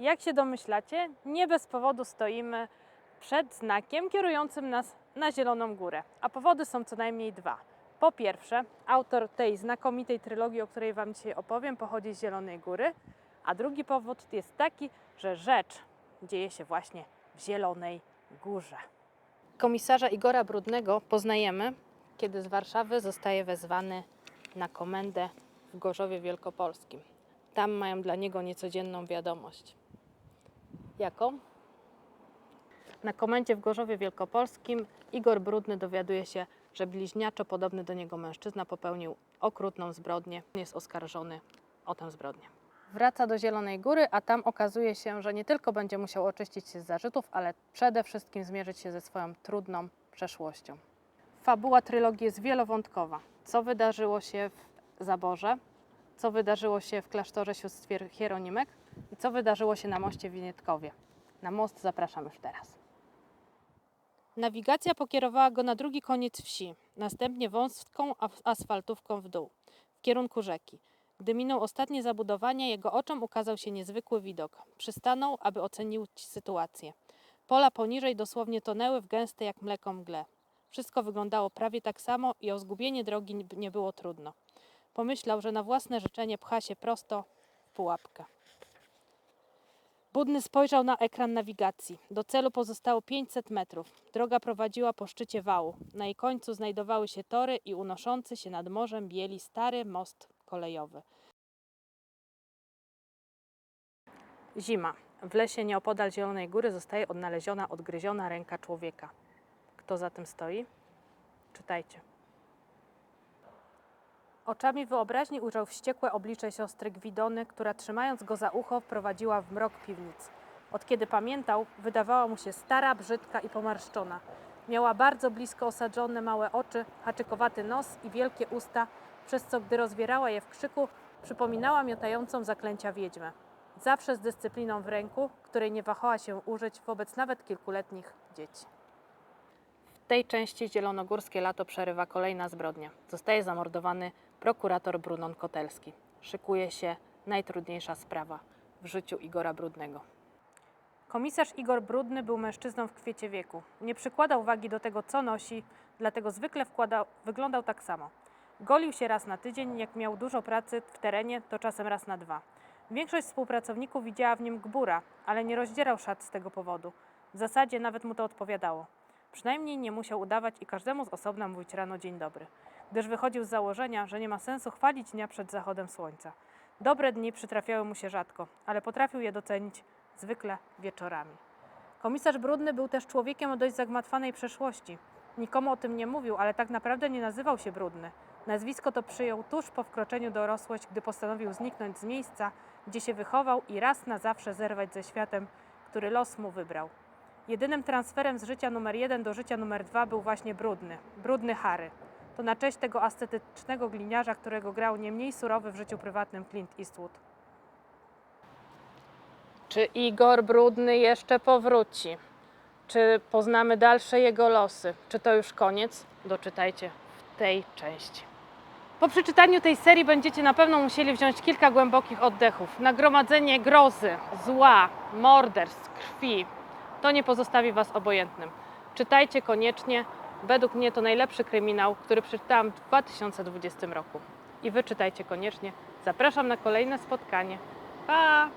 Jak się domyślacie, nie bez powodu stoimy przed znakiem kierującym nas na Zieloną Górę, a powody są co najmniej dwa. Po pierwsze, autor tej znakomitej trylogii, o której Wam dzisiaj opowiem, pochodzi z Zielonej Góry, a drugi powód jest taki, że rzecz dzieje się właśnie w Zielonej Górze. Komisarza Igora Brudnego poznajemy, kiedy z Warszawy zostaje wezwany na komendę w Gorzowie Wielkopolskim. Tam mają dla niego niecodzienną wiadomość. Jaką? Na komendzie w Gorzowie Wielkopolskim Igor Brudny dowiaduje się, że bliźniaczo podobny do niego mężczyzna popełnił okrutną zbrodnię. Jest oskarżony o tę zbrodnię. Wraca do Zielonej Góry, a tam okazuje się, że nie tylko będzie musiał oczyścić się z zarzutów, ale przede wszystkim zmierzyć się ze swoją trudną przeszłością. Fabuła trylogii jest wielowątkowa. Co wydarzyło się w Zaborze, co wydarzyło się w klasztorze sióstr Hieronimek i co wydarzyło się na moście w Winietkowie. Na most zapraszam już teraz. Nawigacja pokierowała go na drugi koniec wsi, następnie wąską asfaltówką w dół, w kierunku rzeki. Gdy minął ostatnie zabudowania, jego oczom ukazał się niezwykły widok. Przystanął, aby ocenić sytuację. Pola poniżej dosłownie tonęły w gęste jak mleko mgle. Wszystko wyglądało prawie tak samo i o zgubienie drogi nie było trudno. Pomyślał, że na własne życzenie pcha się prosto w pułapkę. Budny spojrzał na ekran nawigacji. Do celu pozostało 500 metrów. Droga prowadziła po szczycie wału. Na jej końcu znajdowały się tory i unoszący się nad morzem bieli stary most kolejowy. Zima. W lesie nieopodal Zielonej Góry zostaje odnaleziona odgryziona ręka człowieka. Kto za tym stoi? Czytajcie. Oczami wyobraźni ujrzał wściekłe oblicze siostry Gwidony, która trzymając go za ucho wprowadziła w mrok piwnic. Od kiedy pamiętał, wydawała mu się stara, brzydka i pomarszczona. Miała bardzo blisko osadzone małe oczy, haczykowaty nos i wielkie usta, przez co gdy rozwierała je w krzyku, przypominała miotającą zaklęcia wiedźmę. Zawsze z dyscypliną w ręku, której nie wahała się użyć wobec nawet kilkuletnich dzieci. Tej części zielonogórskie lato przerywa kolejna zbrodnia. Zostaje zamordowany prokurator Brunon Kotelski. Szykuje się najtrudniejsza sprawa w życiu Igora Brudnego. Komisarz Igor Brudny był mężczyzną w kwiecie wieku. Nie przykładał wagi do tego, co nosi, dlatego zwykle wkładał, wyglądał tak samo. Golił się raz na tydzień, jak miał dużo pracy w terenie, to czasem raz na dwa. Większość współpracowników widziała w nim gbura, ale nie rozdzierał szat z tego powodu. W zasadzie nawet mu to odpowiadało. Przynajmniej nie musiał udawać i każdemu z osobna mówić rano dzień dobry, gdyż wychodził z założenia, że nie ma sensu chwalić dnia przed zachodem słońca. Dobre dni przytrafiały mu się rzadko, ale potrafił je docenić zwykle wieczorami. Komisarz Brudny był też człowiekiem o dość zagmatwanej przeszłości. Nikomu o tym nie mówił, ale tak naprawdę nie nazywał się Brudny. Nazwisko to przyjął tuż po wkroczeniu dorosłość, gdy postanowił zniknąć z miejsca, gdzie się wychował i raz na zawsze zerwać ze światem, który los mu wybrał. Jedynym transferem z życia numer jeden do życia numer dwa był właśnie Brudny, Brudny Harry. To na cześć tego ascetycznego gliniarza, którego grał nie mniej surowy w życiu prywatnym Clint Eastwood. Czy Igor Brudny jeszcze powróci? Czy poznamy dalsze jego losy? Czy to już koniec? Doczytajcie w tej części. Po przeczytaniu tej serii będziecie na pewno musieli wziąć kilka głębokich oddechów. Nagromadzenie grozy, zła, morderstw, krwi to nie pozostawi Was obojętnym. Czytajcie koniecznie. Według mnie to najlepszy kryminał, który przeczytałam w 2020 roku. I Wy czytajcie koniecznie. Zapraszam na kolejne spotkanie. Pa!